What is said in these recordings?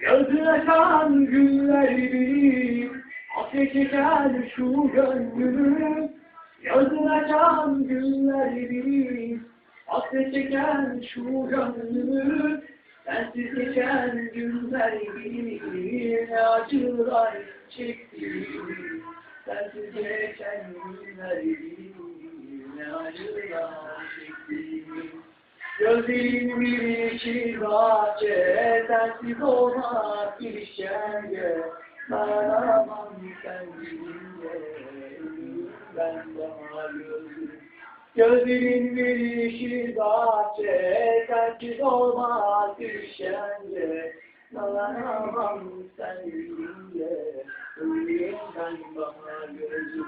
Yazın açan günler gibi Hasret çeken şu gönlümü. Yazın açan günler gibi Hasret çeken şu gönlümü. Sensiz geçen günler gibi Ne acılar çektim. Sensiz geçen günler gibi Ne acılar Gözlerim bir yeşil bahçe, sensiz olmak bir işkence. Dayanamam sen gidince, ben daha gözüm. Gözlerin bir yeşil bahçe, sensiz olmak bir işkence. Dayanamam sen gidince, ben daha gözüm.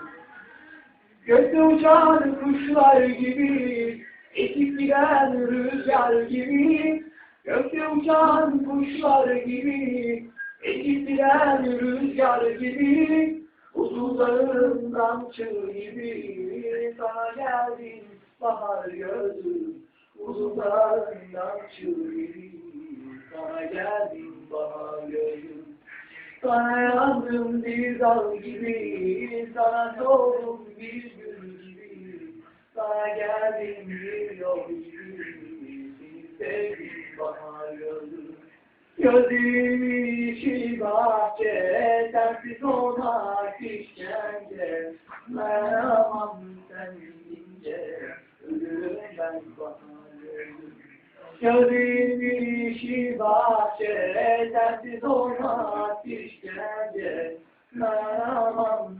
Gökte uçan kuşlar gibi, esip giden rüzgar gibi. Gökte uçan kuşlar gibi, esip giden rüzgar gibi. Uzunlarından çığ gibi, sana geldim bahar gözüm. Uzunlarından çığ gibi, sana geldim bahar gözüm. Sana yandım bir dal gibi, sana doğdum bir gül gibi, geldim bir yol seni sevdim bahar gözüm. Gözüm yeşil bahçe, sensiz olmak işkence, dayanamam sen gidince, ölürüm ben bahar gözüm. Gözüm yeşil bahçe, sensiz olmak işkence, dayanamam